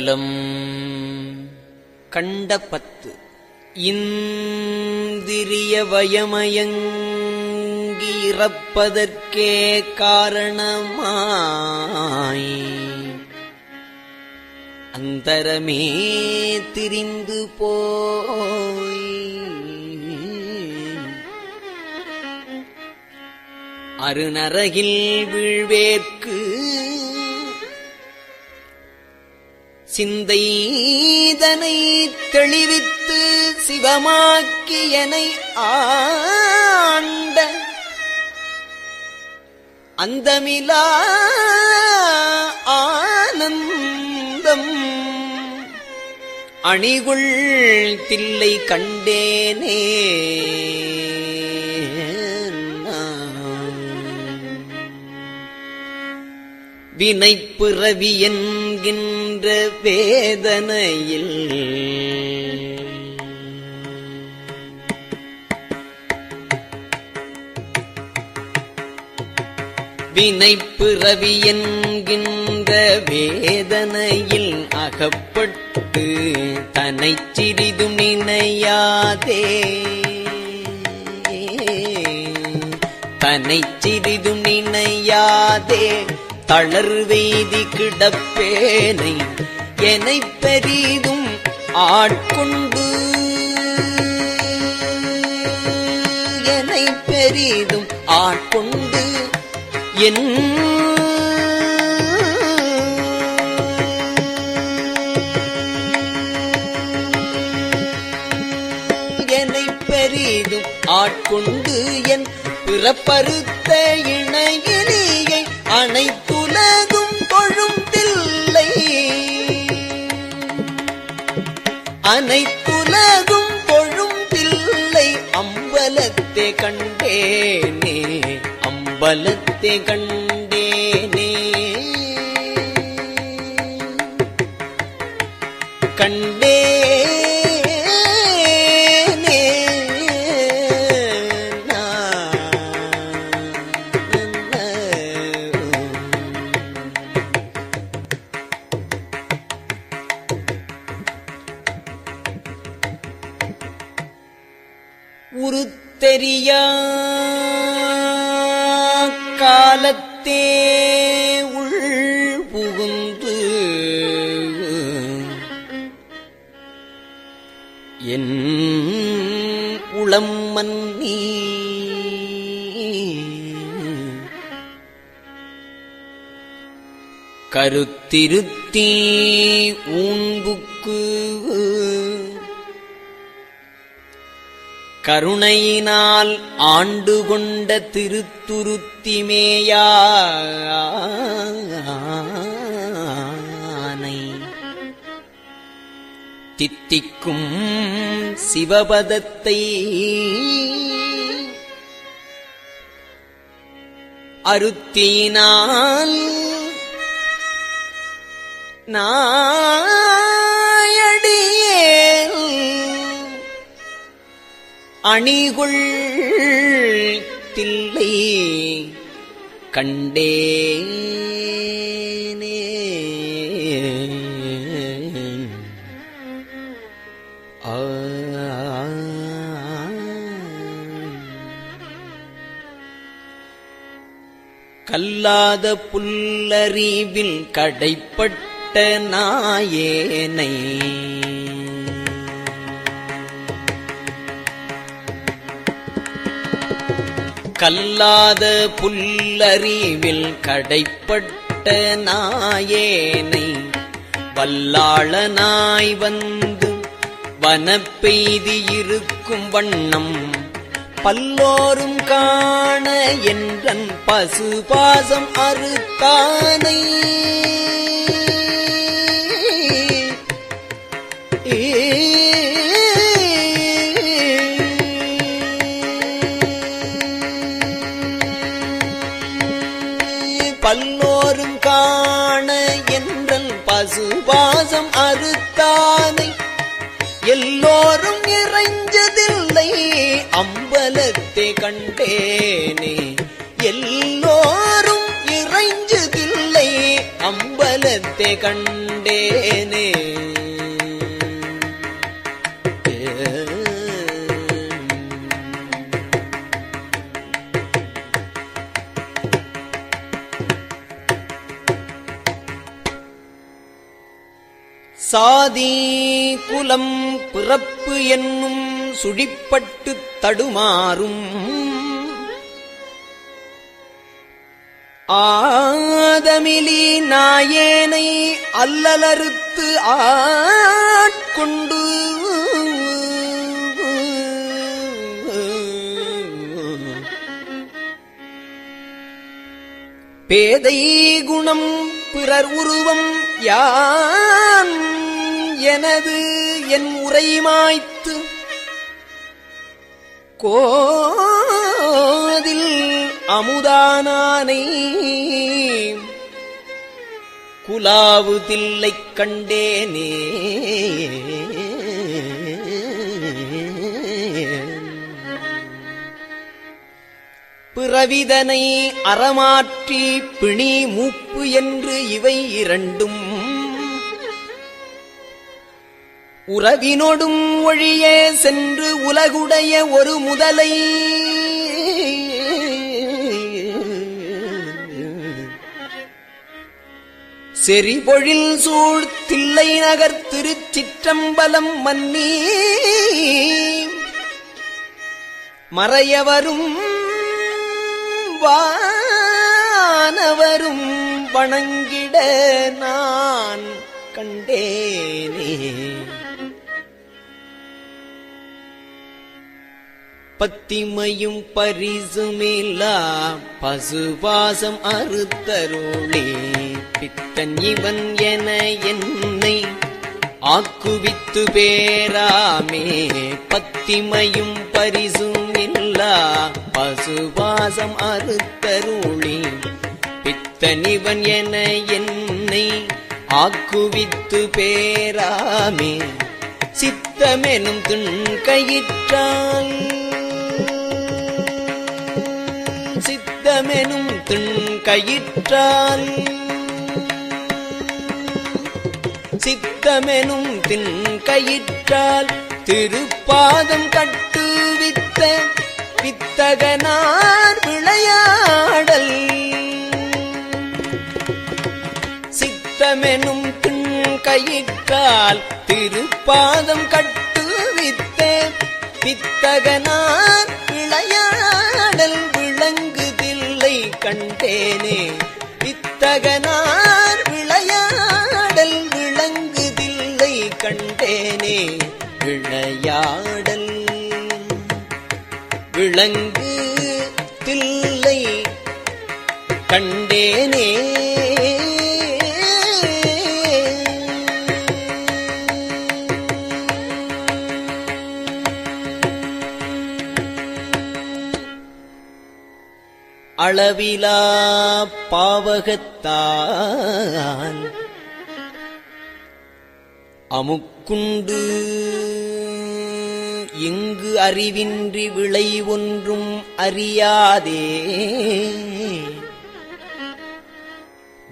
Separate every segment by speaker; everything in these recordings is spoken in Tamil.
Speaker 1: திருச்சிற்றம்பலம் கண்ட பத்து. இந்திரிய வயமயங்கி இறப்பதற்கே காரணமாய். அந்தரமே திரிந்து போய். அருநரகில் வீழ்வேற்கு சிந்தைதனை தெளிவித்து சிவமாக்கியனை ஆண்ட அந்தமிலா ஆனந்தம். அணிகுள் தில்லை கண்டேனே. வினைப்பிறவி என்கின்ற வேதனையில். வினைப்பிறவி என்கின்ற வேதனையில் அகப்பட்டு தன்னை சிறிதும் நினையாதே. தன்னை சிறிதும் நினையாதே. தளர்வெய்தி கிடப்பேனை என பெரிதும் ஆட்கொண்டு என பெரிதும் ஆட்கொண்டு என் என்னை பெரிதும் ஆட்கொண்டு என் பிறப்பறுத்த அனைத்து உலகும் தொழும் தில்லை அனைத்துலகும் தொழும் தில்லை அம்பலத்தே கண்டேனே அம்பலத்தை கண்டேனே உளம் மன்னி கருத்திருத்தி ஊன்புக்கு கருணையினால் ஆண்டு கொண்ட திருத்துருத்திமேயானை தித்திக்கும் சிவபதத்தை அருத்தினால் நாயடியே அணிகுள் தில்லை கண்டேனே. இல்லாத புல்லறிவில் கடைப்பட்ட நாயேனை. கல்லாத புல்லறிவில் கடைப்பட்ட நாயேனை. வல்லாளனாய் வந்து வனப்பெய்தி இருக்கும் வண்ணம் பல்லோரும் காண என்றன் பசுபாசம் அறுத்தானை. கண்டேனே. எல்லோரும் இறைஞ்சதில்லை அம்பலத்தை கண்டேனே. சாதி குலம் பிறப்பு என்னும் சுழிப்பட்டு தடுமாறும் ஆதமிலி நாயேனை அல்லலறுத்து ஆட்கொண்டு. பேதை குணம் பிறர் உருவம் யான் எனது என் உரைமாய்த்து அதில் அமுதானானை. குலாவுதில்லைக் கண்டேனே. பிறவிதனை அறமாற்றி பிணி மூப்பு என்று இவை இரண்டும். உறவினொடும் ஒழியே சென்று உலகுடைய ஒரு முதலை. செறிபொழில் சூழ் தில்லை நகர் திருச்சிற்றம்பலம் மன்னி. மறையவரும் வானவரும் வணங்கிட நான் கண்டேனே. பத்திமையும் பரிசுமில்லா பசுபாசம் அறுத்தருளே. பித்தன் இவன் என என்னை ஆக்குவித்து பேராமே. பத்திமையும் பரிசும் இல்லா பசுவாசம் அறுத்தருளி. பித்தனிவன் என என்னை ஆக்குவித்து பேராமே. சித்தமெனும் துண்கயிற்றால் சித்தமெனும் துண் சித்தமெனும் தின் கயிற்றால் திருப்பாதம் கட்டுவித்த வித்தகனார் விளையாடல். சித்தமெனும் தின் கயிற்றால் திருப்பாதம் கட்டுவித்த வித்தகனார் விளையாடல். விளங்குதில்லை கண்டேனே வித்தகனார் கண்டேனே விளையாடல். விளங்கு தில்லை கண்டேனே. அளவிலா பாவகத்தான் அமுக்குண்டு. இங்கு அறிவின்றி விளை ஒன்றும் அறியாதே.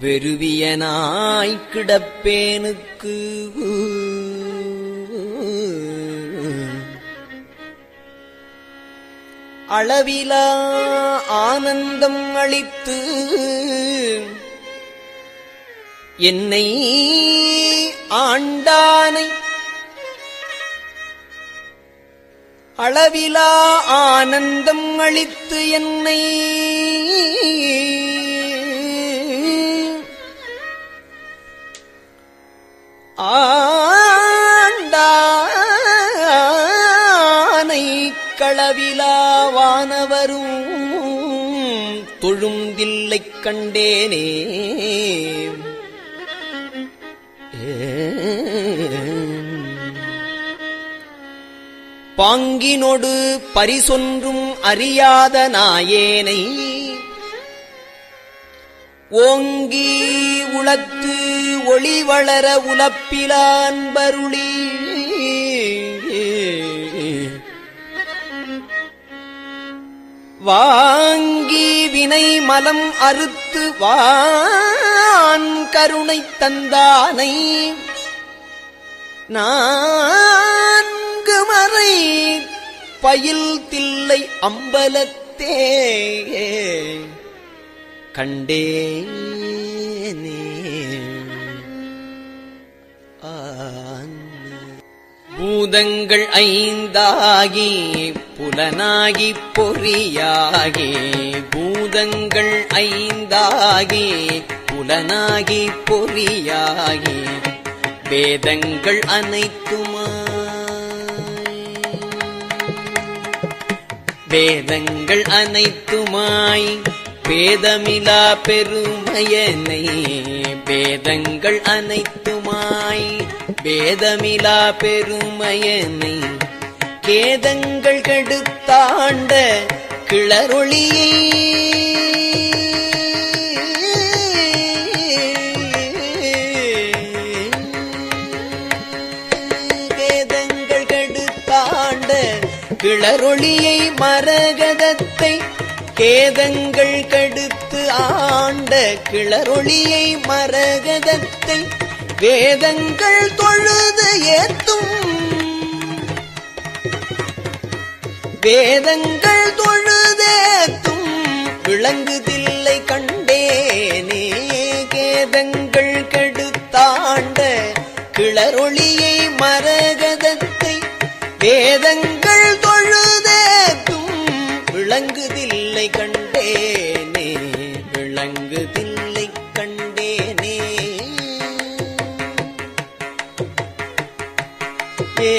Speaker 1: வெறுவியனாய் கிடப்பேனுக்கு. அளவிலா ஆனந்தம் அளித்து என்னை ஆண்டானை அளவிலா ஆனந்தம் அளித்து என்னை ஆண்டானை களவிலாவானவரும் தொழுந்தில்லைக் கண்டேனே. பாங்கினொடு பரிசொன்றும் அறியாத நாயேனை ஓங்கி உளத்து ஒளி வளர உலப்பிலான்பருளி வாங்கி வினை மலம் அறுத்து வா நான் கருணை தந்தானை. நான்கு மறை பயில் தில்லை அம்பலத்தே. கண்டே பூதங்கள் ஐந்தாகி புலனாகி பொறியாகி. பூதங்கள் ஐந்தாகி புலனாகி பொறியாகி வேதங்கள் அனைத்துமா? வேதங்கள் அனைத்துமாய் வேதமிலா பெருமையனை வேதங்கள் அனைத்துமாய் வேதமிலா பெருமையனை கேதங்கள் கெடுத்தாண்ட கிளரொளியை கிளரொளியை மரகதத்தை கேதங்கள் கடுத்து ஆண்ட கிளரொளியை மரகதத்தை வேதங்கள் தொழுது ஏத்தும். வேதங்கள் தொழுதேத்தும் விளங்குதில்லை கண்டேனே கேதங்கள் கெடுத்தாண்ட கிளரொளியை மரகதத்தை வேதங்கள் விளங்குதில்லை கண்டேனே விளங்குதில்லை கண்டேனே. ஏ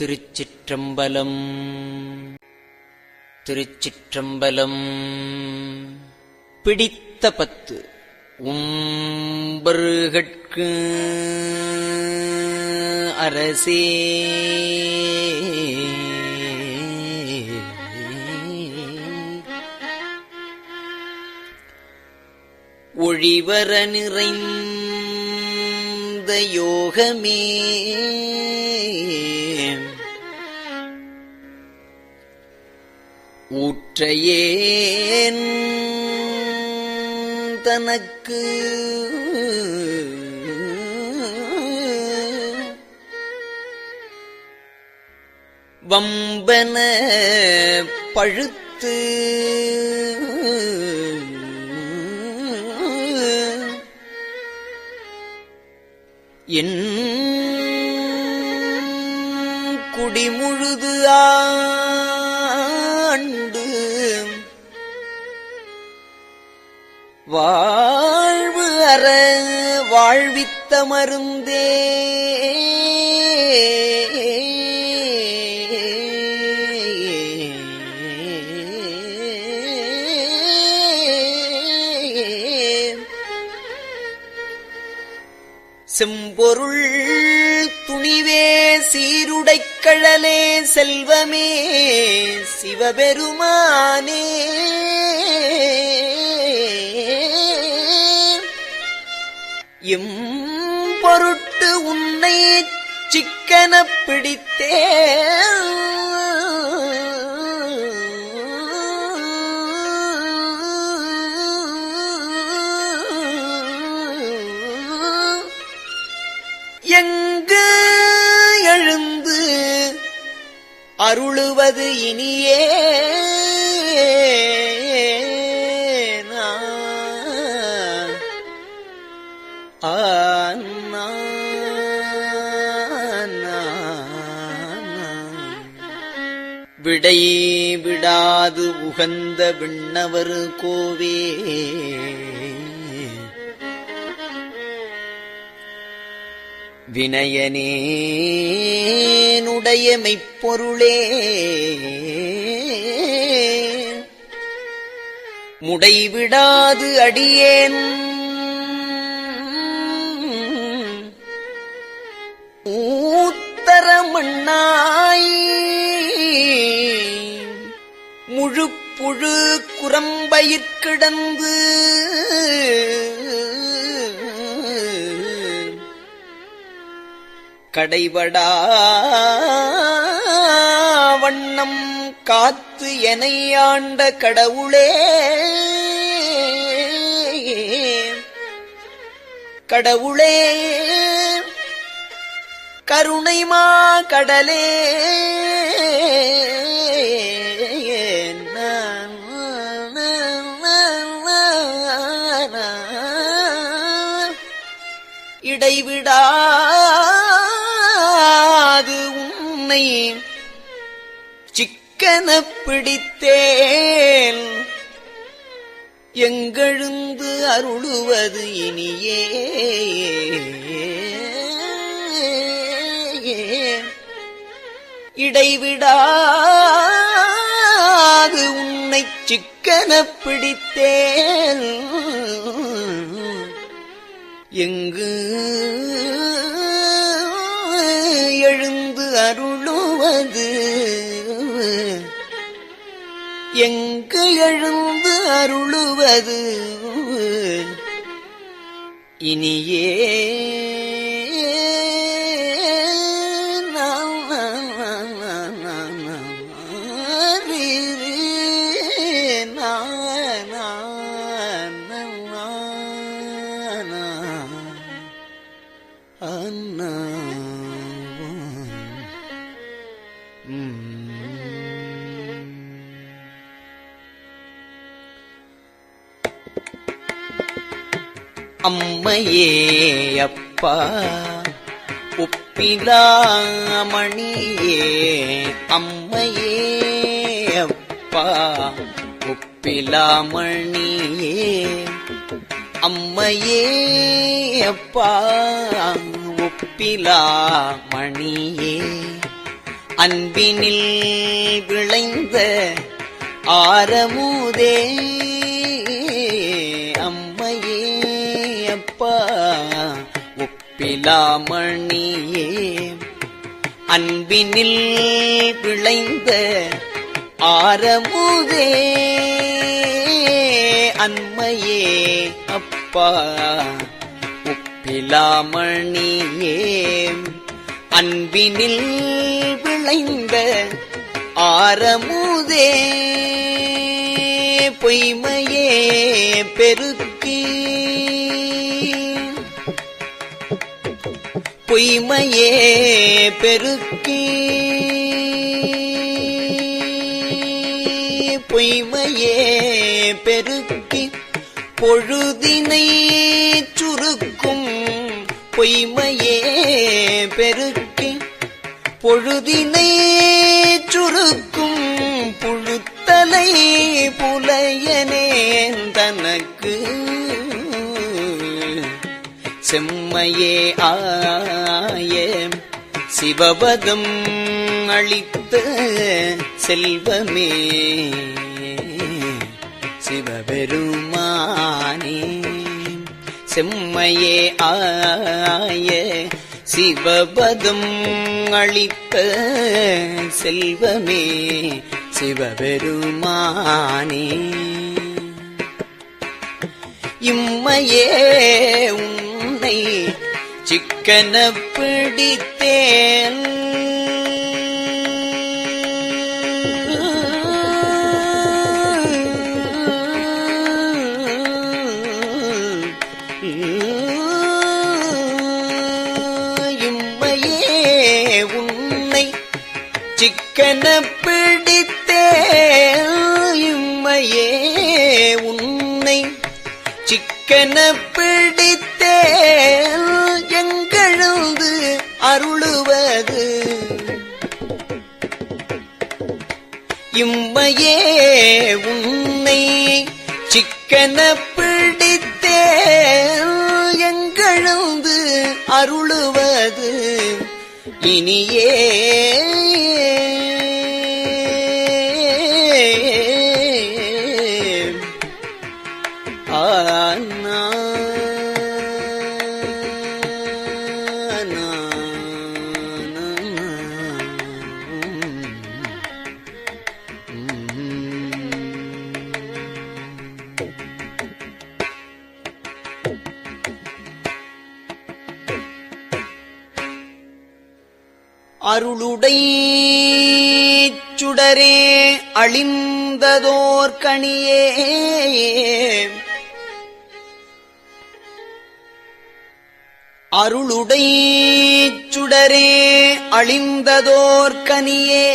Speaker 1: திருச்சிற்றம்பலம் திருச்சிற்றம்பலம். பிடித்த பத்து உம்பருகட்கு அரசே. ஒழிவர நிறைந்த யோகமே. ஊற்றையேன் தனக்கு? வம்பன பழுத்து என் குடிமுழுது ஆ வாழ்வு அற வாழ்வித்த மருந்தே செம்பொருள் துணிவே சீருடைக் கழலே செல்வமே சிவபெருமானே. இம் பொருட்டு உன்னை சிக்கன பிடித்தே எங்கு எழுந்து அருளுவது இனியே? விடை விடாது உகந்த விண்ணவர் கோவே. வினயனேனுடைய மெய்ப்பொருளே. முடைவிடாது அடியேன். ஊத்தர மண்ணாய் முழு புழு குரம்பயிற்கிடந்து கடைபடா வண்ணம் காத்து எனை ஆண்ட கடவுளே. கடவுளே கருணைமா கடலே. இடைவிடாது உன்னை. சிக்கன பிடித்தேன். எங்கெழுந்து அருளுவது இனியே. இடைவிடாது உன்னை சிக்கன பிடித்தேன். எங்கு எங்கு எழுந்து அருளுவது? இனியே அம்மையே அப்பா உப்பிலாமணியே அம்மையே அப்பா உப்பிலாமணியே அம்மையே அப்பா உப்பிலாமணியே அன்பினில் விளைந்த ஆரமுதே ஒப்பிலாமணியே அன்பினில் விளைந்த ஆரமுதே அன்மையே அப்பா உப்பிலாமணியே அன்பினில் விளைந்த ஆரமுதே பொய்மையே பெருக்கி பொய்மையே பெருக்கி. பொய்மையே பெருக்கி. பொழுதினை சுருக்கும் பொய்மையே பெருக்கி. பொழுதினை சுருக்கும் புழுத்தலை புலையனே தனக்கு. செம் செம்மையே ஆய. சிவபதம் அளித்த செல்வமே. சிவபெருமானே. செம்மையே ஆய. சிவபதம் அளித்த செல்வமே. சிவபெருமானே. இம்மையே உன்னை சிக்கன பிடித்தேன். இம்மையே உன்னை சிக்கன பிடித்தேன். இம்மையே உன்னை சிக்கன இம்மையே உன்னை சிக்கன பிடித்தே எங்கெழுந்து அருளுவது இனியே. அழிந்ததோர் கணியே அருளுடை சுடரே அழிந்ததோர் கனியே.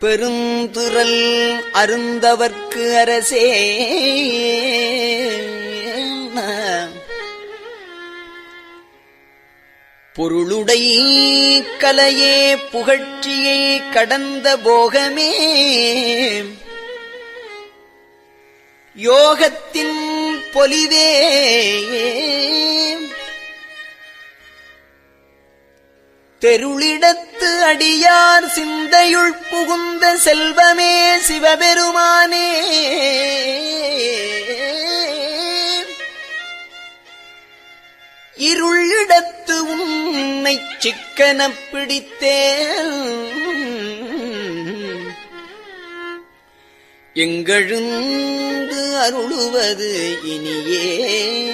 Speaker 1: பெருந்துரல் அருந்தவர்க்கு அரசே. பொருளுடை கலையே புகழ்ச்சியை கடந்த போகமே. யோகத்தின் பொலிவே தெருளிடத்து அடியார் சிந்தையுள் புகுந்த செல்வமே சிவபெருமானே. இருளிடத்து உன்னை சிக்கன பிடித்தேன். எங்கெழுந்து அருளுவது இனியே.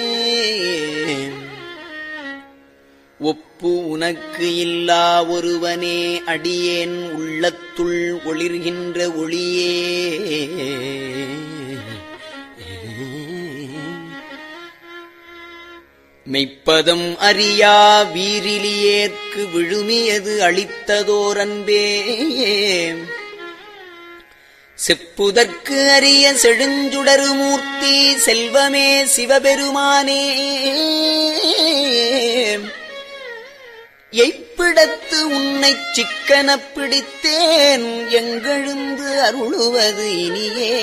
Speaker 1: ஒப்பு உனக்கு இல்லா ஒருவனே அடியேன் உள்ளத்துள் ஒளிர்கின்ற ஒளியே. மெய்ப்பதம் அறியா வீரிலியேற்கு விழுமியது அளித்ததோர் அன்பே செப்புதற்கு அறிய செழுஞ்சுடரு மூர்த்தி செல்வமே சிவபெருமானே. எய்ப்பிடத்து உன்னை சிக்கன பிடித்தேன் எங்கெழுந்து அருளுவது இனியே.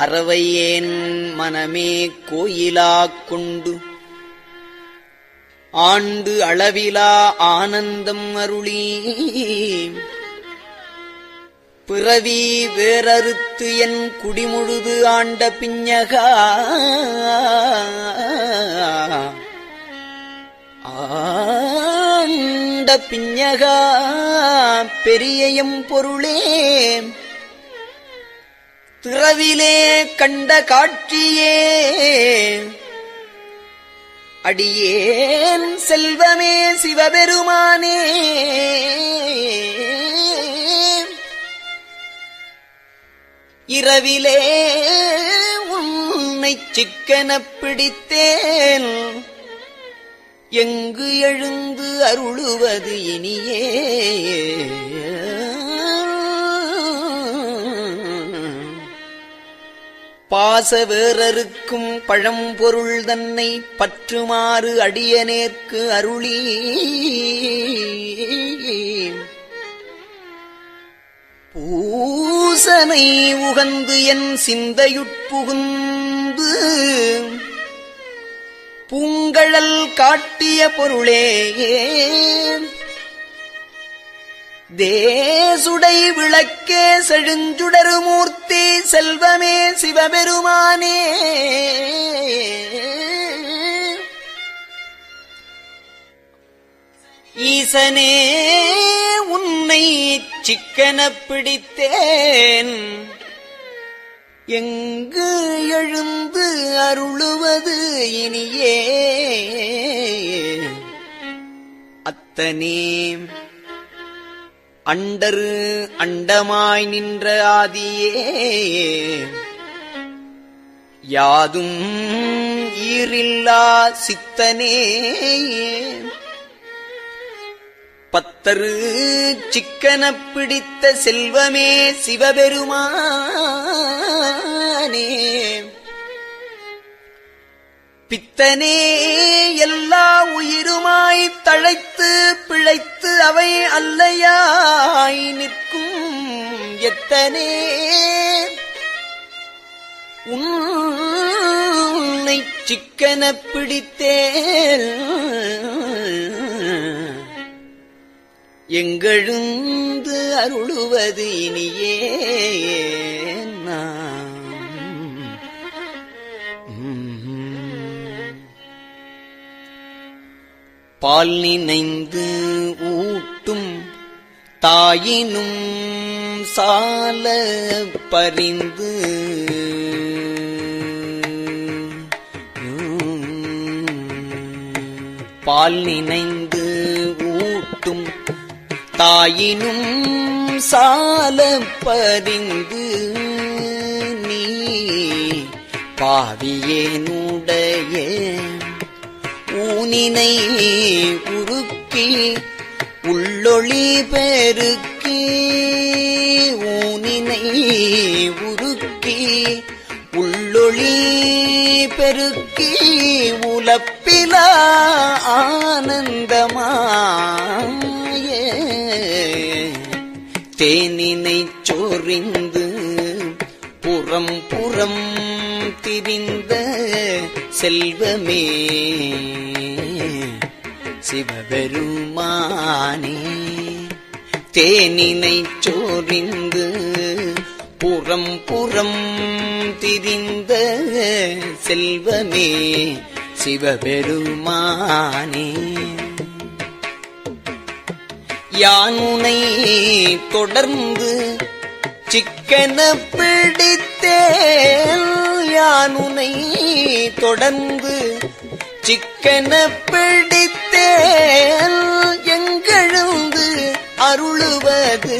Speaker 1: அறவையேன் மனமே கோயிலாக் கொண்டு. ஆண்டு அளவிலா ஆனந்தம் அருளி பிறவி வேறறுத்து என் குடிமுழுது ஆண்ட பிஞ்சகா ஆண்ட பிஞ்சகா பெரியயம் பொருளே திறவிலே கண்ட காட்சியே. அடியேன் செல்வமே சிவபெருமானே. இரவிலே உன்னை சிக்கனப் பிடித்தேன். எங்கு எழுந்து அருளுவது இனியே. பாச வேறறுக்கும் பழம்பொருள் தன்னை பற்றுமாறு அடியனேற்கு அருளி பூசனை உகந்து என் சிந்தையுட்புகுந்து பூங்கழல் காட்டிய பொருளே. தேசுடை விளக்கே செழுஞ்சுடரு மூர்த்தி செல்வமே சிவபெருமானே. ஈசனே உன்னை சிக்கன பிடித்தேன். எங்கு எழுந்து அருளுவது இனியே. அத்தனே அண்டரு அண்டமாய் நின்ற ஆதியே. யாதும் ஈரில்லா சித்தனே. பத்தரு சிக்கன பிடித்த செல்வமே சிவபெருமானே. பித்தனே எல்லா உயிருமாய் தழைத்து பிழைத்து அவை அல்லையாய் நிற்கும் எத்தனே. உன்னை சிக்கன பிடித்தேன் எங்கெழுந்து அருளுவது இனியே. பால் நினைந்து ஊட்டும் தாயினும் சால பறிந்து பால் நினைந்து ஊட்டும் தாயினும் சால பறிந்து நீ பாவியேனுடைய ஊனினை உருக்கி உள்ளொளி பெருக்கி ஊனினை உருக்கி உள்ளொளி பெருக்கி உலப்பிலா ஆனந்தமாய. தேனினை சொறிந்து புறம் புறம் திரிந்த செல்வமே. சிவபெருமானே தேனினை சோரிந்து புறம் புறம் திரிந்த செல்வமே சிவபெருமானே. யானுனை தொடர்ந்து சிக்கன பிடித்தேன் யானுனை தொடர்ந்து சிக்கன பிடித்தேன். எங்கெழுந்து அருளுவது?